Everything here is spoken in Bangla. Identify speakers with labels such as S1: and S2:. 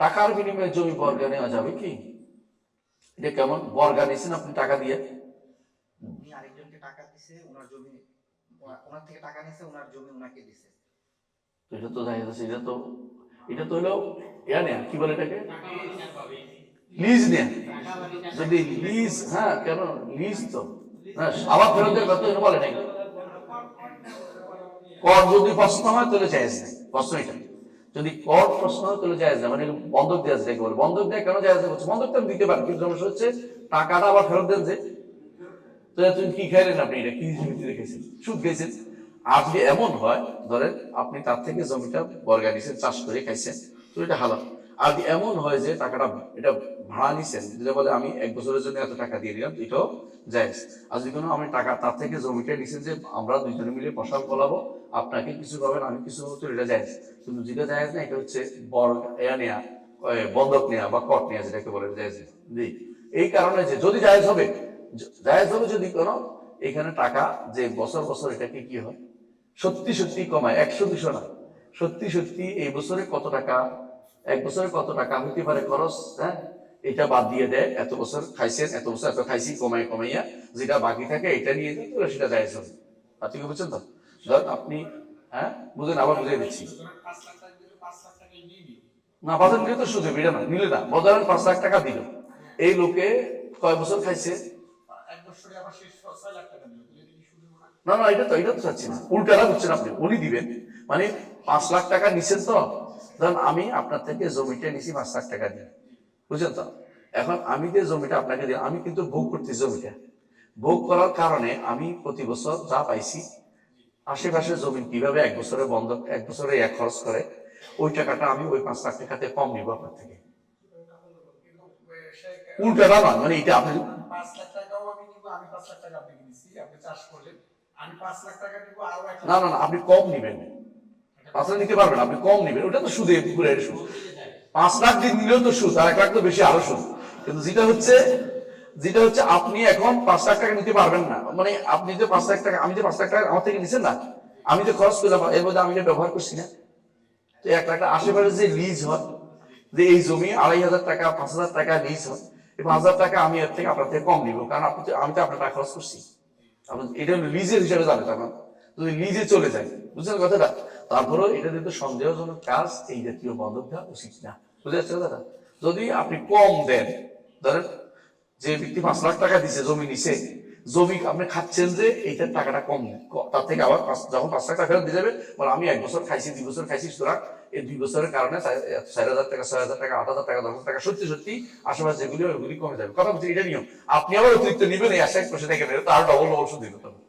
S1: টাকার বিনিময়ে জমি বর্গা নেওয়া যাবে কি? এটা কেমন? বর্গা নিয়েছেন আপনি টাকা দিয়ে?
S2: উনি আরেকজনকে টাকা দিছে ওনার জমি ওনার থেকে টাকা নিছে ওনার জমি ওনাকে দিছে।
S1: তো এটা তো দেখা যাচ্ছে এটা তো এটা তো হলো ইয়া নেয়া কি বলে এটাকে? লিজ নেয়া। যদি লিজ হ্যাঁ কেন? লিজ তো। না আবার কথা বলে নাই। কর যদি প্রশ্ন হয় তাহলে চাইছে প্রশ্ন এটা। যদি কর প্রশ্ন হয় তাহলে জায়েজ না মানে বন্ধক দেওয়া যায় বলে বন্ধক দেয় কেন জায়েজ হচ্ছে? বন্ধক তো দিতে পারেন কিন্তু সমস্যা হচ্ছে টাকাটা আবার ফেরত দেন যে। তো তুমি কি খাইলেন আপনি? এটা কি জমিতে রেখেছেন? সুদ খেয়েছেন আর যদি এমন হয়, ধরেন আপনি তার থেকে জমিটা বর্গা নিয়েছেন চাষ করে খাইছেন, তো এটা হালাল। আর এমন হয় যে টাকাটা, এটা ভাড়া নিছেন যেটা বলে আমি এক বছরের জন্য এত টাকা দিয়ে দিলাম, এটাও জায়েজ। আর যদি কোনো আমি টাকা তার থেকে জমিটা নিছেন যে আমরা দুইজনে মিলে ফসল ফলাবো, আপনাকে কিছু পাবেন, আমি কিছু তো এটা জায়েজ। কিন্তু যেটা জায়েজ না, এটা হচ্ছে বর্গ এয়া নেয়া বন্ধক নেয়া বা কট নেয়া, যেটাকে বলে, জায়েজ জি। এই কারণে যে যদি জায়েজ হবে জায়েজ হবে যদি কোনো, এখানে টাকা যে বছর বছর এটাকে কি হয়? সত্যি সত্যি কমায়, একশো দুশো না। সত্যি সত্যি এই বছরে কত টাকা এক বছরে কত টাকা? হইতে পারে খরচ হ্যাঁ? এটা বাদ দিয়ে দেয়, এত বছর খাইছেন, এত বছর এত খাইছি কমাই কমাইয়া যেটা বাকি থাকে, এটা নিয়ে দিই তাহলে সেটা জায়েজ হবে আপনি কি বুঝছেন তো? ধর আপনি হ্যাঁ? বুঝেন, আবার বুঝিয়ে দিচ্ছি। না বাজার নিলে তো সুযোগ এটা না, নিলে না। বাজারের পাঁচ লাখ টাকা দিল। এই লোকে কয় বছর খাইছে?
S3: শুধু না
S1: না, এটা তো এটা তো চাচ্ছি না। আপনি, উনি দিবেন। মানে পাঁচ লাখ টাকা নিছেন তো? ধরেন আমি আপনার থেকে জমিটা নিছি পাঁচ লাখ টাকা দিয়ে বুঝলেন তো? এখন আমি যে জমিটা আপনাকে দিই আমি কিন্তু ভোগ করতেছি জমিটা। ভোগ করার কারণে আমি প্রতি বছর যা পাইছি আশেপাশের জমি কীভাবে এক বছরে বন্ধ এক বছরে এক খরচ করে ওই টাকাটা আমি ওই পাঁচ লাখ টাকাতে কম নিব আপনার থেকে। উল্টাটা নয় মানে এটা আপনি না না না আপনি কম নিবেন। পাঁচ লাখ নিতে পারবেন, আপনি কম নিবেন। ওটা তো সুদে পুরের সুদ। পাঁচ লাখ দিয়ে নিলেও তো সুদ, আর এক লাখ তো বেশি আরও সুদ। কিন্তু যেটা হচ্ছে যেটা হচ্ছে আপনি এখন পাঁচ লাখ টাকা নিতে পারবেন না। মানে আপনি যে পাঁচ লাখ টাকা আমি যে পাঁচ লাখ টাকা আমার থেকে নিছেন না? আমি যে খরচ করলাম, এর মধ্যে আমি যে ব্যবহার করছি না। তো এক লাখ আশেপাশে যে লিজ হয়, যে এই জমি আড়াই হাজার টাকা, পাঁচ হাজার টাকা লিজ হয়, এই পাঁচ হাজার টাকা আমি এর থেকে আপনার থেকে কম নিব। কারণ আপনি আমি তো আপনার টাকা খরচ করছি। এটা লিজের হিসাবে যাবে তখন। যদি লিজে চলে যায় বুঝছেন কথাটা? তারপরেও এটা কিন্তু সন্দেহজনক কাজ, এই জাতীয় বন্ধক দেওয়া উচিত না। বুঝতে পারছেন কথাটা? যদি আপনি কম দেন, ধরেন যে ব্যক্তি পাঁচ লাখ টাকা দিছে, জমি নিছে, জমি আপনি খাচ্ছেন যে এইটার টাকাটা কম ক- তার থেকে আবার যখন পাঁচ লাখ টাকা ফেরত দিয়ে যাবে আমি এক বছর খাইছি, দুই বছর খাইছি, সুতরাং এই দুই বছরের কারণে চার- হাজার টাকা, ছয় হাজার টাকা, আট হাজার টাকা, দশ হাজার টাকা, সত্যি সত্যি আশেপাশে যেগুলি ওইগুলি কমে যাবে। কথা বলছি, এটা নিয়ম। আপনি আবার অতিরিক্ত নিবেন, এই আশা একশো টাকা নেবে তার ডবল ডবল সুদ দিবে তখন